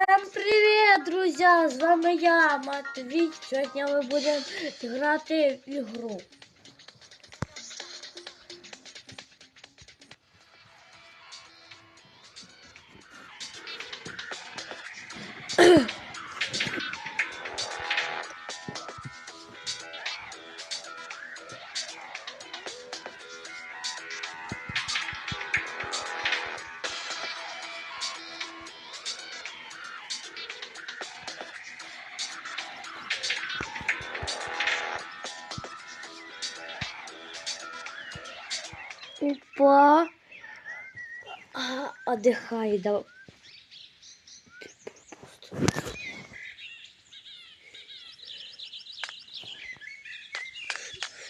Всем привет, друзья! З вами я, Матвій. Сьогодні ми будемо грати в ігру. Опа. А, отдыхай, да.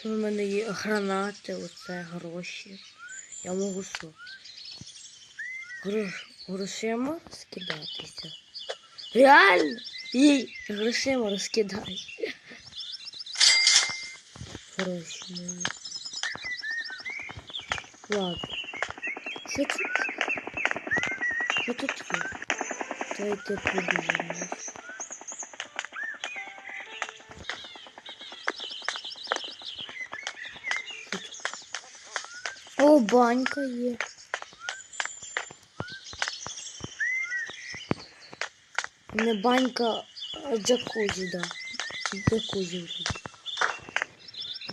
У мене є гранати, оце гроші. Я можу що? Грош... Грошима скидатися. Реально? Їй грошима розкидай. Гроші мої. Ладно. Що тут? Що тут є? Давайте. Тут? О, банька є. Не банька, а джакузі, да. Джакузі вроде.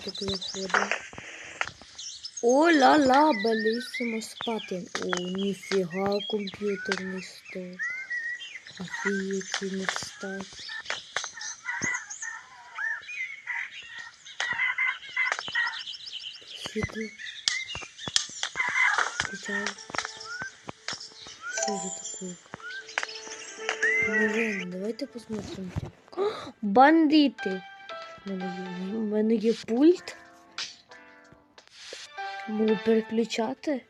Так виходить. О-ла-ла, белísimo спати. О, ніфіга, комп'ютерний стол. Офігеть, стать. Світло. Включаю. Що за такое? Ладно, давайте посмотрим. Бандити! У мене є пульт. Можу переключати.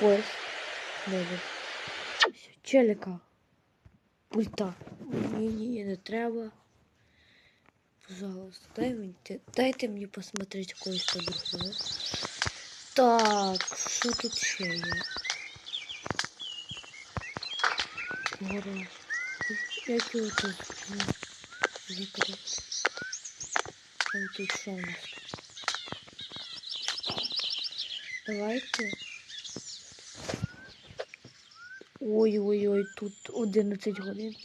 Поїзд. Добре. Челіка. Пульта. Ні, ні, не треба. Пожалуйста, дай мені, дайте мені посмотреть кое-что другое. Так, що тут ще є? Гора. Як його тут ну, закрити? А тут що у нас? Давайте. Ой-ой-ой, тут 11 годин.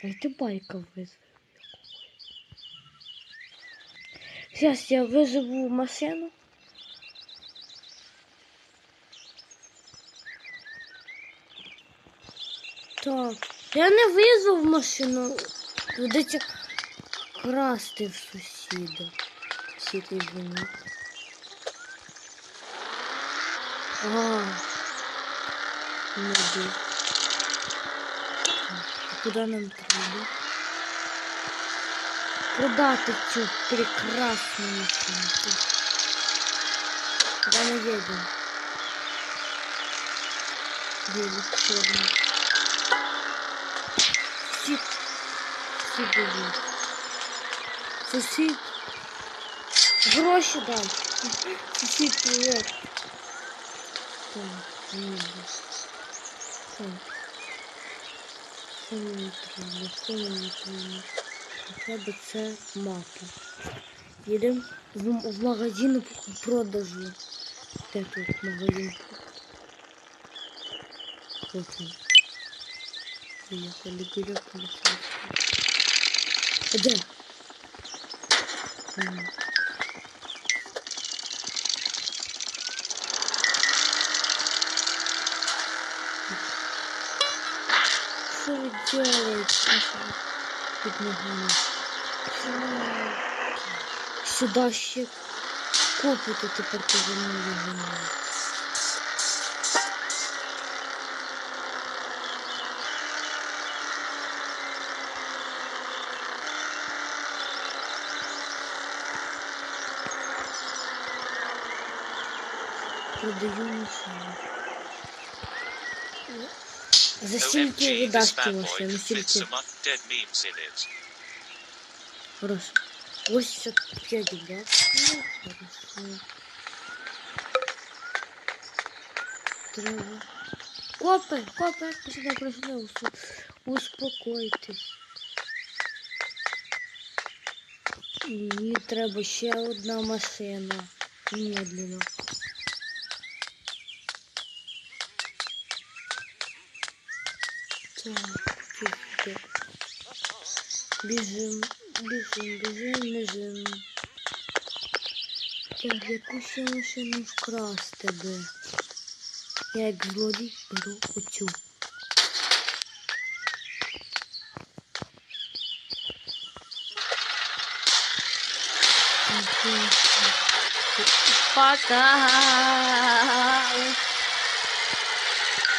Давайте байка вызовем. Сейчас я вызову машину. Так, я не визвав машину. Доведеться красти в сусіда. Сусід, извини. А, ноги. А куда нам треба? Продати цю прекрасну машинку. Куда мы едем? Велик черный. Сусід. Сусід біжить. Сусід. Гроші дай. Сусід, привет. Що мені треба? Що мені треба? Хоча б це мапа. Їдемо в, в магазин продажу. Де тут магазин? Ось він. Поїхали біля поліцейського. что вы делаете? Под ногами. Сюда вообще копы тут и партизаны выгоняют. продаю машину. За стільки OMG, this видасться bad boy машину, can fit стільки. some undead memes in it. Хорошо. 85 баксов. Хорошо. Треба. Копи, копи, прийшли, прийшли, усу- успокойтесь. Мені треба ще одна машина. Медленно. Так, чисто. Біжим, біжим, біжим, біжим. Так, яку ще машину вкрасти би? Я як злодій беру оцю. Пока.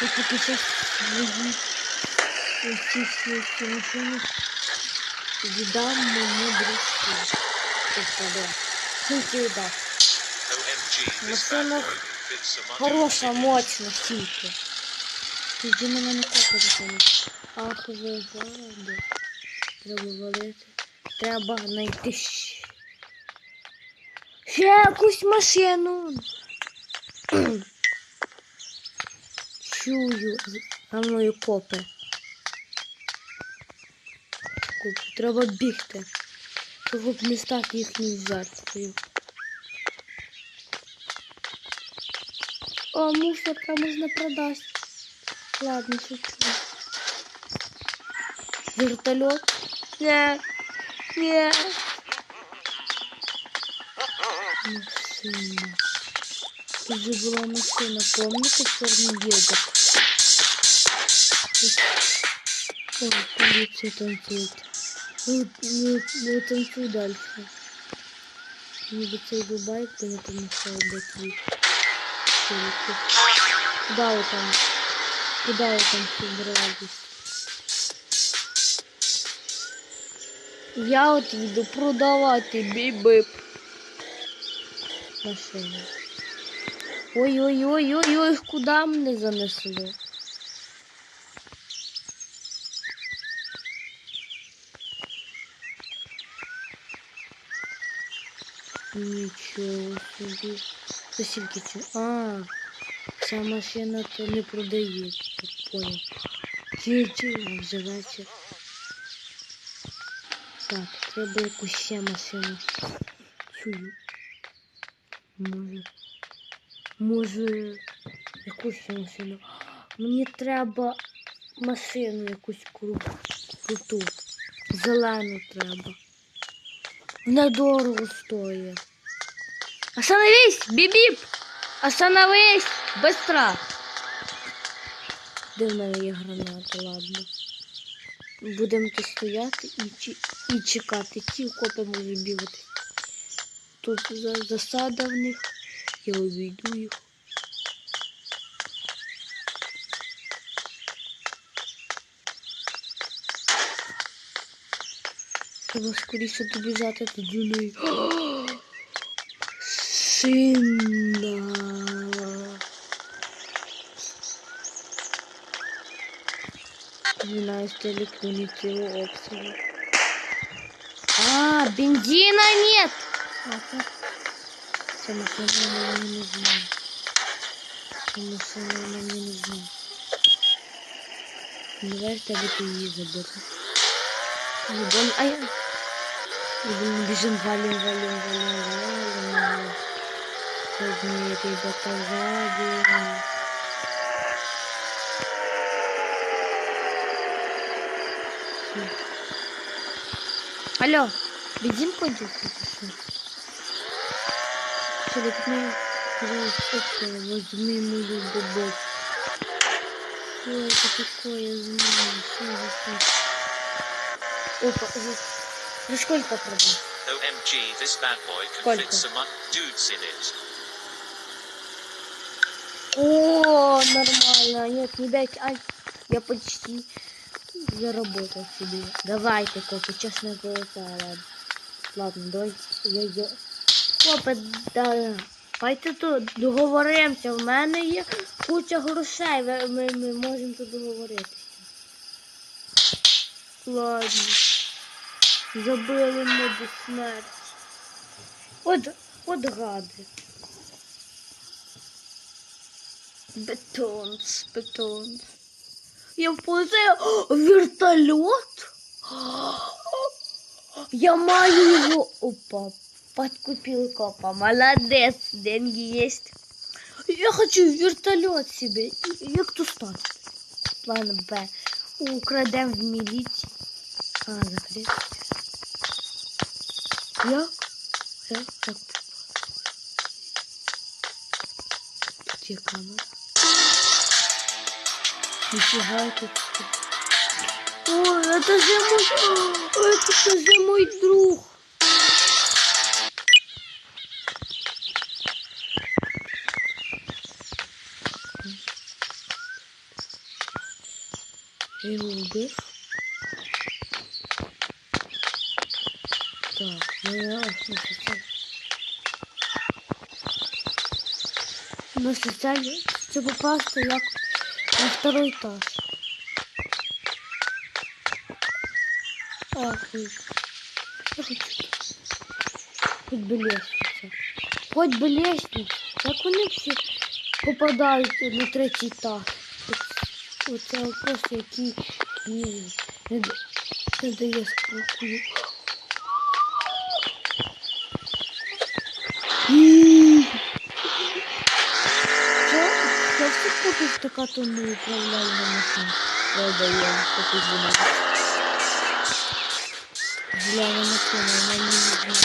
Я тільки зараз усі ці машини віддав? OMG, this Машина boy fits so much Хороша, мощна, стільки. Тоді мене не копати. Ах, ви вади. Треба валити. Треба знайти ще якусь машину. Чую за мною копи. Копи. Треба бігти. Щоб не стати їхньою жертвою. О, мусорка можна продать. Ладно, шучу. Вертолет? Нет. Нет. Машина. Тут же была машина, помните, черный дедок? Ой, полиция танцует. Ну, ну, ну, танцуй дальше. Мне бы цей байк бы не помешал бы твит. Куда вы там? Куда вы там собрались? Я от їду продавати бібип. Машину. Ой-ой-ой-ой-ой, куди мене занесло? Нічого собі. Це скільки чи. А, ця машина то не так понял. Чи чи вечір. Так, треба якусь ще машину. Чую. Може. Може. Якусь машину. Мені треба машину якусь кру- круту. Зелену треба. Недорого стоїть. Остановись, бибип! Остановись! Быстро! Де в мене є граната, ладно. Будемо тут стояти і, і чекати. Ті копи можуть бігати. Тут засада в них. Я обійду їх. Треба скоріше добіжати тоді неї. Шина. Знаю, что электроники обстрелы. А, бензина нет! Ага. Эта машина мне не нужна. Эта машина мне не нужна. Давай с тобой ты ее заберу. Не больно. Ай! И мы бежим, валим, валим, валим, валим. Возьми, ребята, валим. Алло, бензин кончился? Что, возьми, пожалуйста, это, возьми мою бобок. Что это такое, я знаю, что что? Опа, за сколько продал? OMG, this bad boy can fit so much dudes in it. О, нормально. Нет, не дайте. Ай, я почти заработал себе. Давайте, копы, честно говоря, ладно. Ладно, давай. Я, я... Копи, да. Давайте тут договоримося. В мене є куча грошей. ви- Ми, ми можемо тут договоритися. Ладно. Забили мене до смерті. От, от гади. Бетонс, бетонс. Я вползаю. О, Вертолет? Я маю его. Опа. Подкупил копа. Молодец. Деньги есть. Я хочу вертолет себе. Як то стати? План Б. Украдем в міліції. А, закрити. Як? Як? Як? Тут є камера. Нифига тут. Ой, это же мой... Это же мой друг. Я его убил. Так, ну я смотрите. На соціальні це попасти як на второй этаж. Ах, я хочу. Хоть би лестниця. Хоть би лестниця. Як вони всі попадають на третій етаж. Оце просто який не, да- не дає спокою. М. Що? Що все поки така то не управляємо машина? Продаємо поки зимати. Зеленая машина, она не нужна.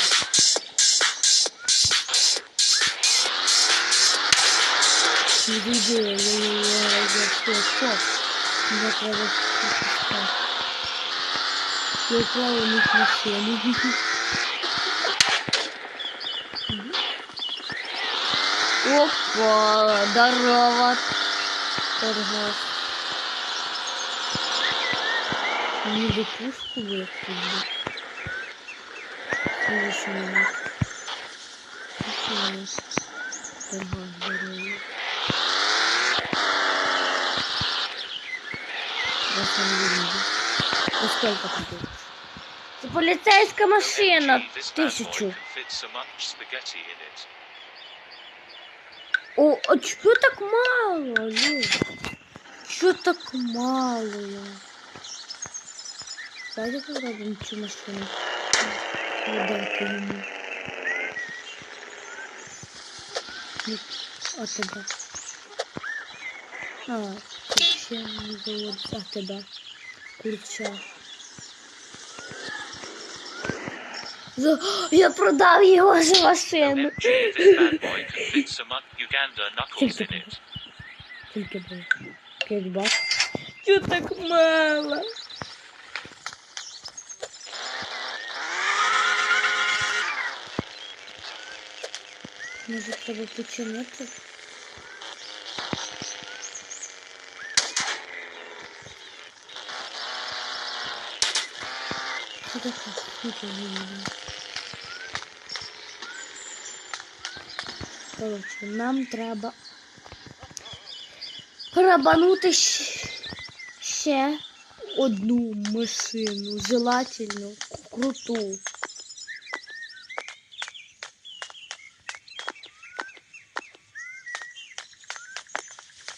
Видео, я я все стоп. Мне треба пропускать. Я украл у них машину. Опа, здорово. Мне бы пушку меня. Слушай меня. Торгаш, здорово. Я сам не видно. Ну сколько тут? Це поліцейська машина. Тисячу. can fit so much spaghetti in it. О, а чё так мало, алло? Чё так мало? Давайте попробуем цю машину. Видати ему. Ну, А тебе? А, вообще не заводится. А тебе? Курча. Я продав його за машину. OMG, this bad boy can fit so much Uganda knuckles in it. Тільки було. П'ять бак. Чого так мало? Може треба починати? Що таке? Не розумію. Коротше, нам треба Рабанути ще одну машину, желательно круту.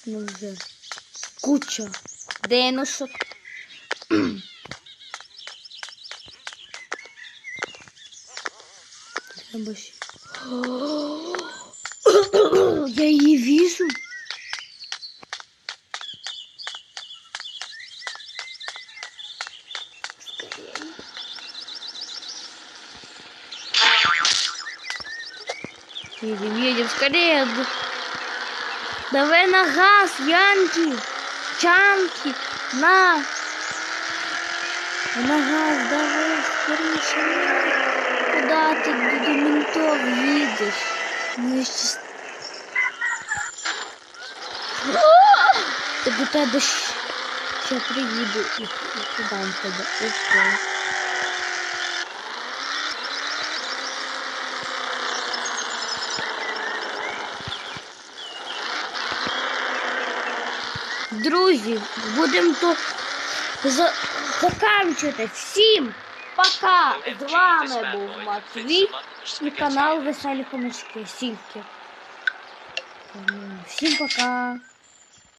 Ну вже куча денушок. Треба ще. Я її віжу. Едем, едем, скорее. д- Давай на газ, Янки, Чанки, на. На газ, давай, скорее. Куда ты до до ментов едешь? Мы сейчас... Так у тебе ще приїду і, подам тебе. Окей. Друзі, будемо то за... заканчувати. Всім пока! З вами був Матвій і канал. Веселі Хомячки. Сільки. Всім пока!